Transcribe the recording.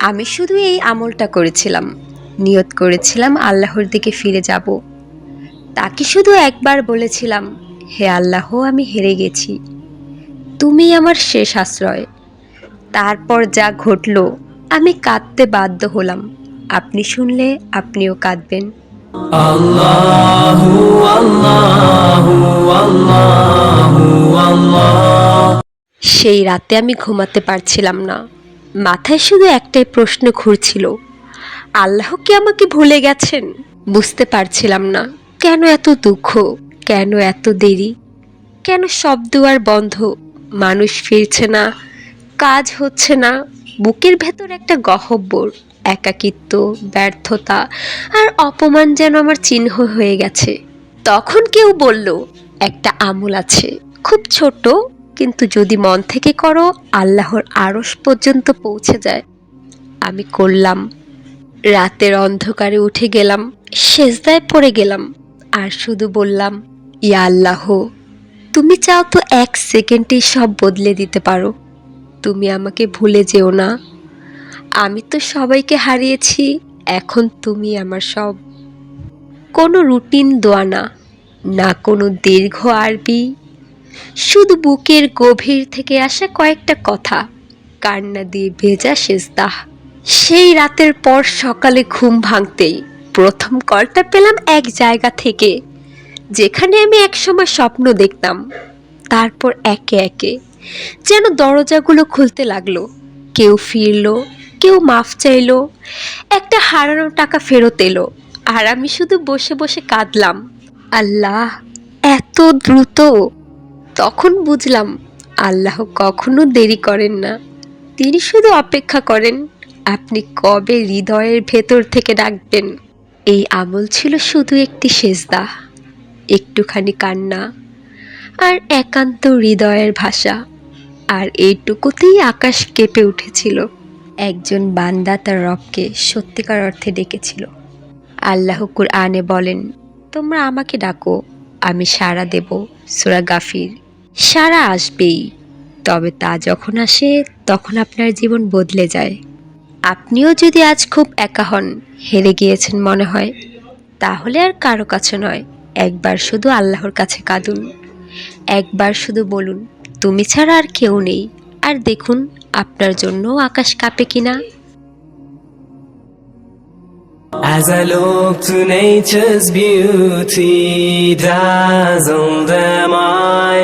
আমি শুধু এই আমলটা করেছিলাম। নিয়ত করেছিলাম আল্লাহর দিকে ফিরে যাব। তাকে শুধু একবার বলেছিলাম হে আল্লাহ আমি হেরে গেছি। তুমি আমার শেষ আশ্রয়। তারপর যা ঘটলো আমি কাঁদতে বাধ্য হলাম। আপনি শুনলে আপনিও কাঁদবেন। সেই রাতে আমি ঘুমাতে পারছিলাম না। মাথায় শুধু একটাই প্রশ্ন ঘুরছিল, আল্লাহ কি আমাকে ভুলে গেছেন? বুঝতে পারছিলাম না, কেন এত দুঃখ, কেন এত দেরি, কেন সব দুয়ার বন্ধ, মানুষ ফিরছে না, কাজ হচ্ছে না, বুকের ভেতর একটা গহব্বর, একাকিত্ব, ব্যর্থতা আর অপমান যেন আমার চিহ্ন হয়ে গেছে। তখন কেউ বলল, একটা আমল আছে, খুব ছোট কিন্তু যদি মন থেকে করো, আল্লাহর আড়স পর্যন্ত পৌঁছে যায়। আমি করলাম। রাতের অন্ধকারে উঠে গেলাম, সেজদায় পড়ে গেলাম, আর শুধু বললাম, ইয়া আল্লাহ, তুমি চাও তো এক সেকেন্ডেই সব বদলে দিতে পারো। তুমি আমাকে ভুলে যেও না। আমি তো সবাইকে হারিয়েছি, এখন তুমি আমার সব। কোনো রুটিন দোয়া না না কোনো দীর্ঘ আরবি শুধু বুকের গভীর থেকে আসা কয়েকটা কথা। কান্না দিয়ে ভেজা শেষদাহ সেই রাতের পর সকালে ঘুম ভাঙতেই প্রথম কলটা পেলাম এক জায়গা থেকে, যেখানে আমি একসময় স্বপ্ন দেখতাম। তারপর একে একে যেন দরজাগুলো খুলতে লাগল। কেউ ফিরলো, কেউ মাফ চাইলো, একটা হারানো টাকা ফেরত এলো, আর আমি শুধু বসে বসে কাঁদলাম। আল্লাহ, এত দ্রুত! তখন বুঝলাম আল্লাহ কখনো দেরি করেন না। তিনি শুধু অপেক্ষা করেন, আপনি কবে হৃদয়ের ভেতর থেকে ডাকবেন? এই আমল ছিল শুধু একটি সেজদা, একটুখানি কান্না আর একান্ত হৃদয়ের ভাষা, আর এইটুকুতেই আকাশ কেঁপে উঠেছিল। একজন বান্দা তার রবকে সত্যিকার অর্থে ডেকেছিল। আল্লাহ কুরআনে বলেন, তোমরা আমাকে ডাকো, আমি সাড়া দেব। সুরা গাফির। সারা আসবেই। তবে তা যখন আসে তখন আপনার জীবন বদলে যায়। আপনিও যদি আজ খুব একা হন হেরে গিয়েছেন মনে হয়। তাহলে আর কারও কাছে নয় একবার শুধু আল্লাহর কাছে কাঁদুন। একবার শুধু বলুন তুমি ছাড়া আর কেউ নেই। আর দেখুন আপনার জন্য আকাশ কাঁপে কিনা। As I look to nature's beauty, dazzled am I.